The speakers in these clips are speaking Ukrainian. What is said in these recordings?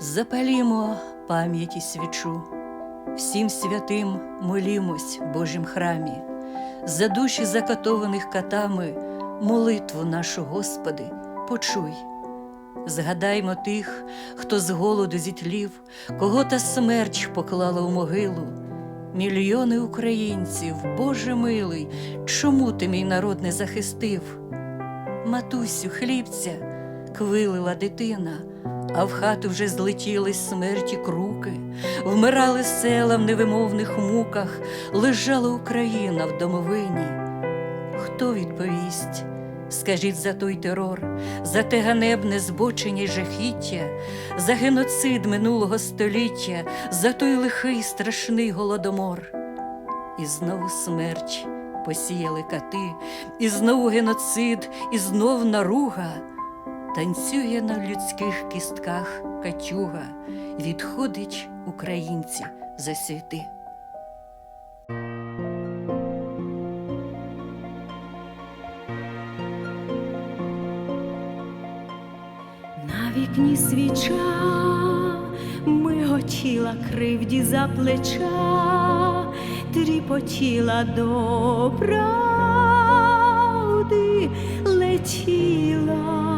Запалімо пам'яті свічу, всім святим молімось в Божім храмі, за душі закатованих катами, молитву нашу, Господи, почуй. Згадаймо тих, хто з голоду зітлів, кого та смерч поклала у могилу. Мільйони українців, Боже милий, чому ти мій народ не захистив? Матусю, хлібця, квилила дитина, а в хату вже злетілись смерті круки, вмирали села в невимовних муках, лежала Україна в домовині. Хто відповість? Скажіть за той терор, за те ганебне збочення й жахіття, за геноцид минулого століття, за той лихий страшний голодомор. І знову смерч посіяли кати, і знову геноцид, і знов наруга. Танцює на людських кістках катюга, відходить українці за світи. На вікні свіча миготіла кривді за плеча, тріпотіла до правди летіла,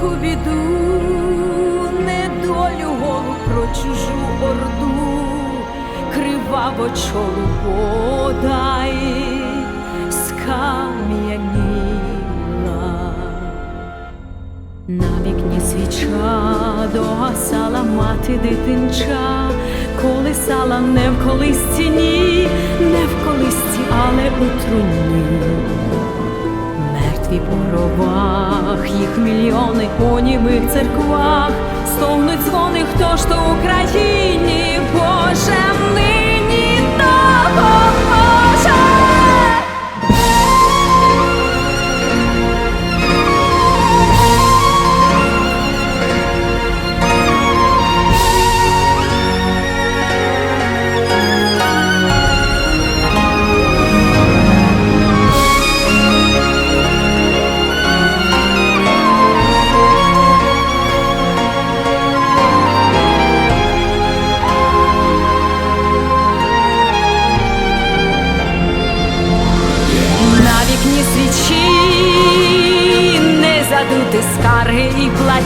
гірку біду, недолю голу, про чужу орду, криваво чолу подай скам'яніла. На вікні свіча догасала мати дитинча, колисала не в колисці, ні, не в колисці, але у труні. Мертві по гробах, їх мільйони у німих церквах, стогнуть дзвони, хто ж то Україні, Боже, нині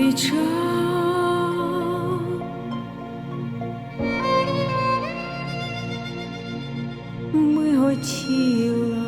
Вікні Ми Миготіла.